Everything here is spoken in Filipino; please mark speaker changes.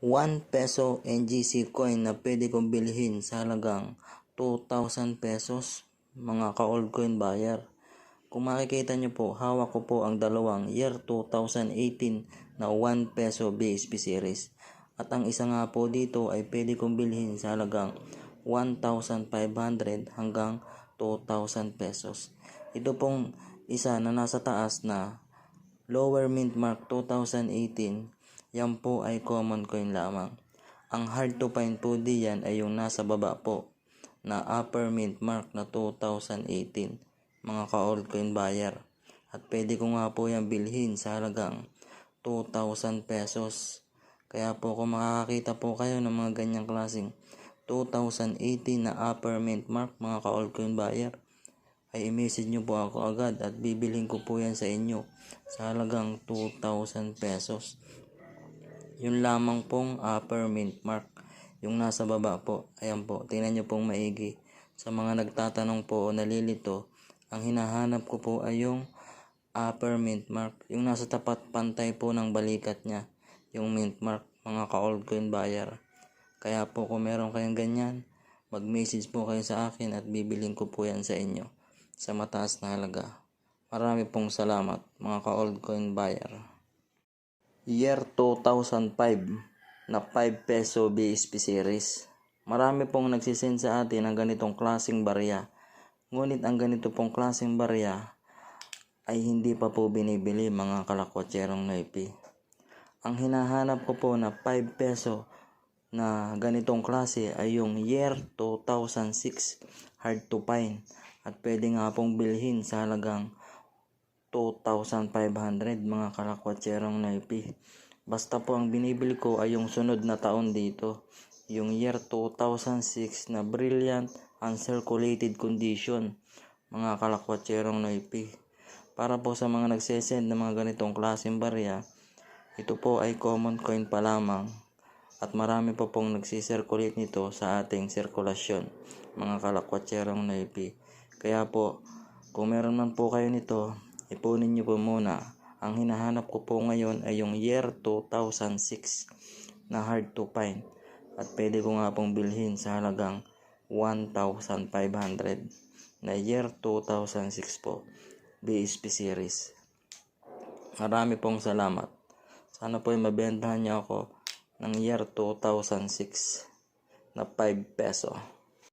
Speaker 1: 1 peso NGC coin na pwede kong bilhin sa halagang 2,000 pesos mga ka-old coin buyer. Kung makikita nyo po, hawak ko po ang dalawang year 2018 na 1 peso BSP series. At ang isa nga po dito ay pwede kong bilhin sa halagang 1,500 hanggang 2,000 pesos. Ito pong isa na nasa taas na lower mint mark 2018 yan po ay common coin lamang. Ang hard to find po diyan ay yung nasa baba po na upper mint mark na 2018 mga ka-old coin buyer. At pwede ko nga po yan bilhin sa halagang 2,000 pesos. Kaya po kung makakakita po kayo ng mga ganyang klaseng 2018 na upper mint mark mga ka-old coin buyer ay i-message nyo po ako agad at bibilhin ko po yan sa inyo sa halagang 2,000 pesos. Yun lamang pong upper mint mark. Yung nasa baba po. Ayan po. Tingnan nyo pong maigi. Sa mga nagtatanong po o nalilito, ang hinahanap ko po ay yung upper mint mark. Yung nasa tapat pantay po ng balikat niya. Yung mint mark. Mga ka-old coin buyer. Kaya po kung meron kayong ganyan, mag-message po kayo sa akin at bibiling ko po yan sa inyo sa mataas na halaga. Marami pong salamat mga ka-old coin buyer year 2005 na 5 peso BSP series. Marami pong nagsisend sa atin ng ganitong klaseng barya. Ngunit ang ganito pong klaseng barya ay hindi pa po binibili mga kalakwatserong naipi. Ang hinahanap ko po na 5 peso na ganitong klase ay yung year 2006 hard to find at pwede nga pong bilhin sa halagang 2,500 mga kalakwatserong naipi. Basta po ang binibili ko ay yung sunod na taon dito. Yung year 2006 na brilliant uncirculated condition mga kalakwatserong naipi. Para po sa mga nagsesend ng mga ganitong klaseng barya, ito po ay common coin pa lamang at marami po pong nagsisirculate nito sa ating sirkulasyon mga kalakwatserong naipi. Kaya po, kung meron man po kayo nito, Ipunin niyo po muna. Ang hinahanap ko po ngayon ay yung year 2006 na hard to find. At pwede ko nga pong bilhin sa halagang 1,500 na year 2006 po. BSP series. Marami pong salamat. Sana po ay mabentahan niyo ako ng year 2006 na 5 peso.